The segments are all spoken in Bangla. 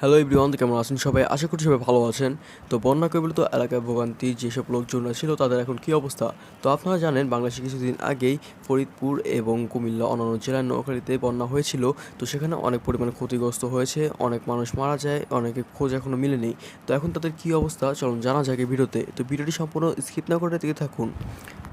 হ্যালো এভরিওয়ান কেমন আছেন সবাই? আশা করছি সবাই ভালো আছেন। তো বন্যা কবলিত এলাকায় ভোগান্তি, যেসব লোকজনরা ছিল, তাদের এখন কী অবস্থা? তো আপনারা জানেন, বাংলাদেশে কিছুদিন আগেই ফরিদপুর এবং কুমিল্লা অন্যান্য জেলার নোয়াখালীতে বন্যা হয়েছিল। তো সেখানে অনেক পরিমাণে ক্ষতিগ্রস্ত হয়েছে, অনেক মানুষ মারা যায়, অনেকে খোঁজ এখনও মিলেনি। তো এখন তাদের কী অবস্থা? চলুন জানা যাক ভিডিওতে। তো ভিডিওটি সম্পূর্ণ স্কিপ না করে থাকুন।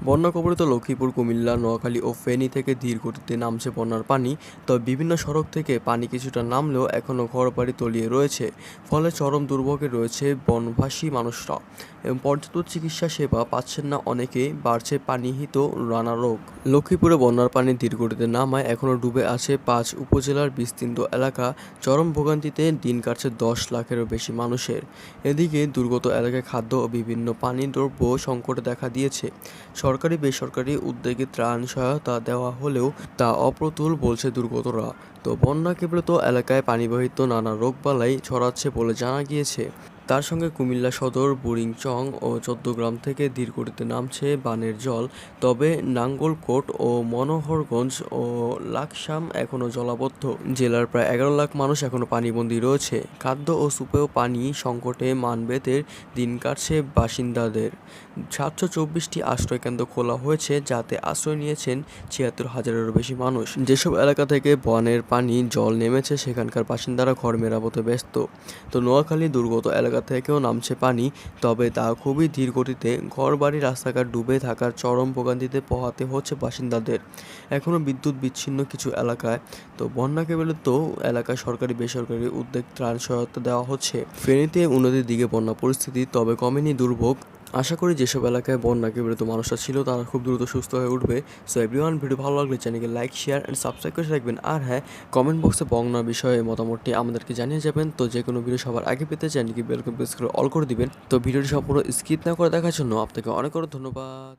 বন্যা কবলিত লক্ষ্মীপুর, কুমিল্লা, নোয়াখালী ও ফেনী থেকে ধীর গতিতে নামছে বন্যার পানি। তবে বিভিন্ন সড়ক থেকে পানি কিছুটা নামলেও এখনও ঘরবাড়ি তলিয়ে রয়েছে। ফলে চরম দুর্ভোগে রয়েছে বনবাসী মানুষরা। এবং পর্যাপ্ত চিকিৎসা সেবা পাচ্ছেন না অনেকেই, বাড়ছে পানিহিত রানা রোগ। লক্ষ্মীপুরে বন্যার পানি ধীর গতিতে নামায়, এখনও ডুবে আছে পাঁচ উপজেলার বিস্তীর্ণ এলাকা। চরম ভোগান্তিতে দিন কাটছে দশ লাখেরও বেশি মানুষের। এদিকে দুর্গত এলাকায় খাদ্য ও বিভিন্ন পানি দ্রব্য সংকট দেখা দিয়েছে। সরকারি বেসরকারি উদ্যোগে ত্রাণ সহায়তা দেওয়া হলেও তা অপ্রতুল বলছে দুর্গতরা। তো বন্যা কেবলত এলাকায় পানিবাহিত নানা রোগবালাই ছড়াচ্ছে বলে জানা গিয়েছে। তার সঙ্গে কুমিল্লা সদর বুড়িংচং ও চৌদ্দগ্রাম থেকে ধীরগতিতে নামছে বানের জল। তবে নাঙ্গলকোট ও মনোহরগঞ্জ ও লাকসাম এখনও জলাবদ্ধ। জেলার প্রায় এগারো লাখ মানুষ এখনও পানিবন্দী রয়েছে। খাদ্য ও সুপেয় পানি সংকটে মানবেতের দিন কাটছে বাসিন্দাদের। সাতশো চব্বিশটি আশ্রয়কেন্দ্র খোলা হয়েছে, যাতে আশ্রয় নিয়েছেন ছিয়াত্তর হাজারেরও বেশি মানুষ। যেসব এলাকা থেকে বনের পানি, জল নেমেছে, সেখানকার বাসিন্দারা ঘর মেরামতে ব্যস্ত। তো নোয়াখালী দুর্গত এলাকা থেকেও নামছে পানি, তবে তা খুবই ধীর গতিতে ঘর বাড়ি রাস্তাঘাট ডুবে থাকার চরম ভোগান্তিতে পোহাতে হচ্ছে বাসিন্দাদের। এখনও বিদ্যুৎ বিচ্ছিন্ন কিছু এলাকায়, তো বন্যা তো এলাকায় সরকারি বেসরকারি উদ্যোগ ত্রাণ সহায়তা দেওয়া হচ্ছে। ফেনীতে উন্নতির দিকে বন্যা পরিস্থিতি তবে কমেনি দুর্ভোগ। আশা করি যেসব এলাকায় বন্যা কেবলত মানুষরা ছিল, তারা খুব দ্রুত সুস্থ হয়ে উঠবে। সো এভরিওয়ান ভিডিও ভালো লাগলে চ্যানেলকে লাইক শেয়ার অ্যান্ড সাবস্ক্রাইব করে রাখবেন। আর হ্যাঁ কমেন্ট বক্সে বন্যা বিষয়ে মতামতটি আমাদেরকে জানিয়ে যাবেন। তো যে কোনো ভিডিও সবার আগে পেতে চ্যানেলকে বেলকম প্রেস করে অল করে দিবেন। তো ভিডিওটি সম্পূর্ণ স্কিপ না করে দেখার জন্য আপনাকে অনেক অনেক ধন্যবাদ।